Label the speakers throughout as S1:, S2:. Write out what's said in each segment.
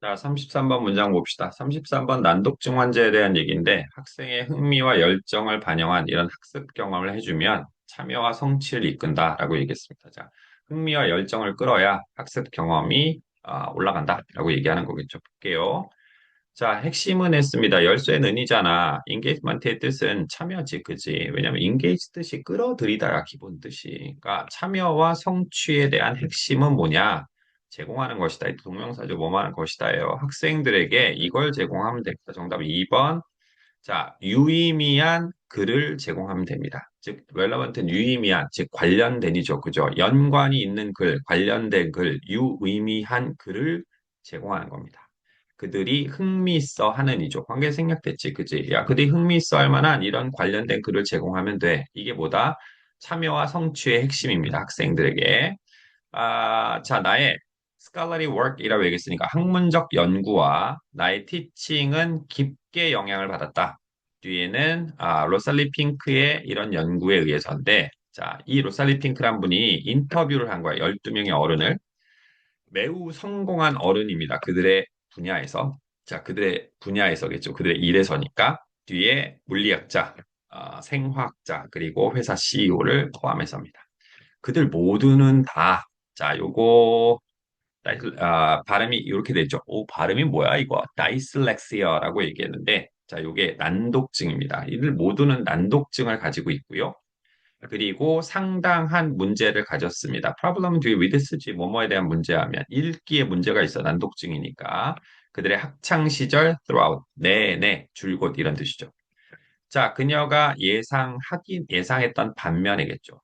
S1: 자, 33번 문장 봅시다. 33번 난독증 환자에 대한 얘기인데 학생의 흥미와 열정을 반영한 이런 학습 경험을 해주면 참여와 성취를 이끈다라고 얘기했습니다. 자, 흥미와 열정을 끌어야 학습 경험이 아, 올라간다라고 얘기하는 거겠죠. 볼게요. 자, 핵심은 했습니다. 열쇠는 은이잖아. engagement의 뜻은 참여지, 그지? 왜냐면 engage 뜻이 끌어들이다가 기본 뜻이. 그러니까 참여와 성취에 대한 핵심은 뭐냐? 제공하는 것이다. 동명사죠. 뭐 하는 것이다예요. 학생들에게 이걸 제공하면 됩니다. 정답 2번. 자, 유의미한 글을 제공하면 됩니다. 즉, relevant는 유의미한, 즉 관련된이죠. 그죠? 연관이 있는 글, 관련된 글, 유의미한 글을 제공하는 겁니다. 그들이 흥미있어 하는 이죠. 관계 생략됐지, 그지? 야, 그들이 흥미있어 할 만한 이런 관련된 글을 제공하면 돼. 이게 뭐다? 참여와 성취의 핵심입니다. 학생들에게. 아, 자, 나의 scholarly work이라고 얘기했으니까 학문적 연구와 나의 티칭은 깊게 영향을 받았다. 뒤에는 아, 로살리 핑크의 이런 연구에 의해서인데, 자, 이 로살리 핑크란 분이 인터뷰를 한 거야. 12명의 어른을. 매우 성공한 어른입니다. 그들의 분야에서. 자, 그들의 분야에서겠죠. 그들의 일에서니까. 뒤에 물리학자, 아, 생화학자, 그리고 회사 CEO를 포함해서입니다. 그들 모두는 다, 자, 요거, 다이슬- 아, 발음이 이렇게 되죠. 오, 발음이 뭐야, 이거? 다이슬렉시아라고 얘기했는데, 자, 요게 난독증입니다. 이들 모두는 난독증을 가지고 있고요. 그리고 상당한 문제를 가졌습니다. problem 뒤에 with 쓰지 뭐뭐에 대한 문제하면 읽기에 문제가 있어 난독증이니까 그들의 학창 시절 throughout 내내 줄곧 이런 뜻이죠. 자, 그녀가 예상하긴 예상했던 반면이겠죠.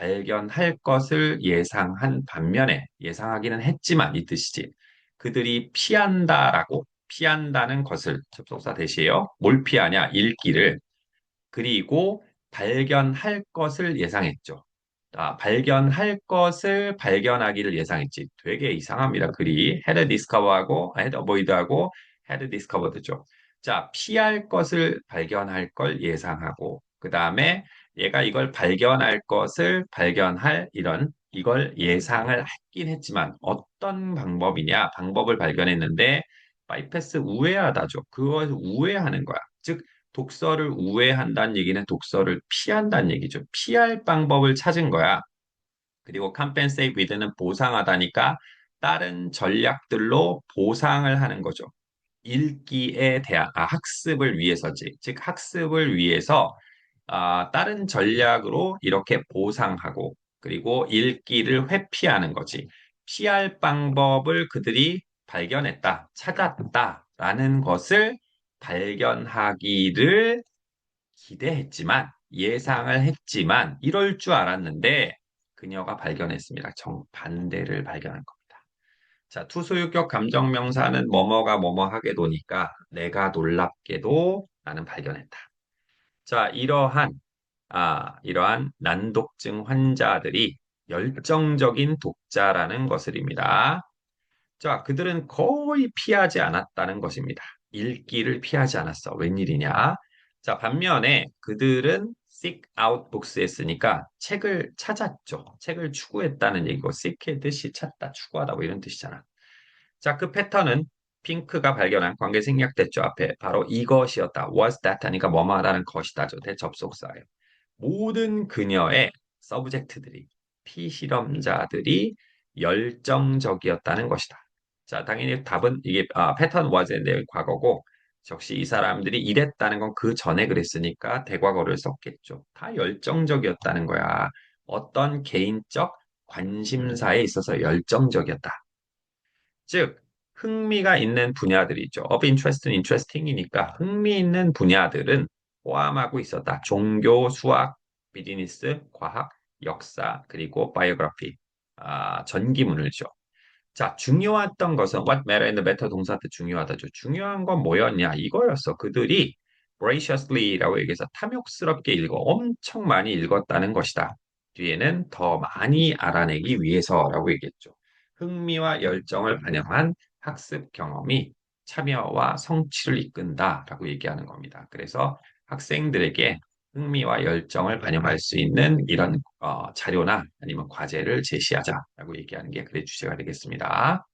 S1: 발견할 것을 예상한 반면에 예상하기는 했지만 이 뜻이지. 그들이 피한다라고 피한다는 것을 접속사 대시에요. 뭘 피하냐? 읽기를 그리고 발견할 것을 예상했죠. 아, 발견할 것을 발견하기를 예상했지. 되게 이상합니다. 글이 had discover하고 had avoid하고 had discovered죠. 자, 피할 것을 발견할 걸 예상하고 그 다음에 얘가 이걸 발견할 것을 발견할 이런 이걸 예상을 했긴 했지만 어떤 방법이냐 방법을 발견했는데 바이패스 우회하다죠. 그것을 우회하는 거야. 즉 독서를 우회한다는 얘기는 독서를 피한다는 얘기죠. 피할 방법을 찾은 거야. 그리고 compensate with는 보상하다니까 다른 전략들로 보상을 하는 거죠. 읽기에 대한 아, 학습을 위해서지. 즉 학습을 위해서 아, 다른 전략으로 이렇게 보상하고 그리고 읽기를 회피하는 거지. 피할 방법을 그들이 발견했다, 찾았다라는 것을 발견하기를 기대했지만 예상을 했지만 이럴 줄 알았는데 그녀가 발견했습니다. 정반대를 발견한 겁니다. 자, 투소유격 감정명사는 뭐뭐가 뭐뭐 하게 도니까 내가 놀랍게도 나는 발견했다. 자, 이러한 아, 이러한 난독증 환자들이 열정적인 독자라는 것을입니다. 자, 그들은 거의 피하지 않았다는 것입니다. 읽기를 피하지 않았어. 웬일이냐? 자, 반면에 그들은 seek out books 했으니까 책을 찾았죠. 책을 추구했다는 얘기고 seek의 뜻이 찾다, 추구하다 뭐 이런 뜻이잖아. 자, 그 패턴은 핑크가 발견한 관계 생략됐죠. 앞에 바로 이것이었다. was that 하니까 뭐뭐하다는 것이다죠. 대접속사예요. 모든 그녀의 서브젝트들이 피실험자들이 열정적이었다는 것이다. 자, 당연히 답은 이게 아, 패턴 was인데 과거고 역시 이 사람들이 이랬다는 건 그 전에 그랬으니까 대과거를 썼겠죠. 다 열정적이었다는 거야. 어떤 개인적 관심사에 있어서 열정적이었다. 즉, 흥미가 있는 분야들이죠. of interest, interesting이니까 흥미 있는 분야들은 포함하고 있었다. 종교, 수학, 비즈니스, 과학, 역사, 그리고 바이오그래피, 아, 전기문을죠. 자, 중요했던 것은 what matter the matter 동사한테 중요하다죠. 중요한 건 뭐였냐? 이거였어. 그들이 voraciously라고 얘기해서 탐욕스럽게 읽어 엄청 많이 읽었다는 것이다. 뒤에는 더 많이 알아내기 위해서라고 얘기했죠. 흥미와 열정을 반영한 학습 경험이 참여와 성취를 이끈다라고 얘기하는 겁니다. 그래서 학생들에게 흥미와 열정을 반영할 수 있는 이런 어, 자료나 아니면 과제를 제시하자라고 얘기하는 게 글의 주제가 되겠습니다.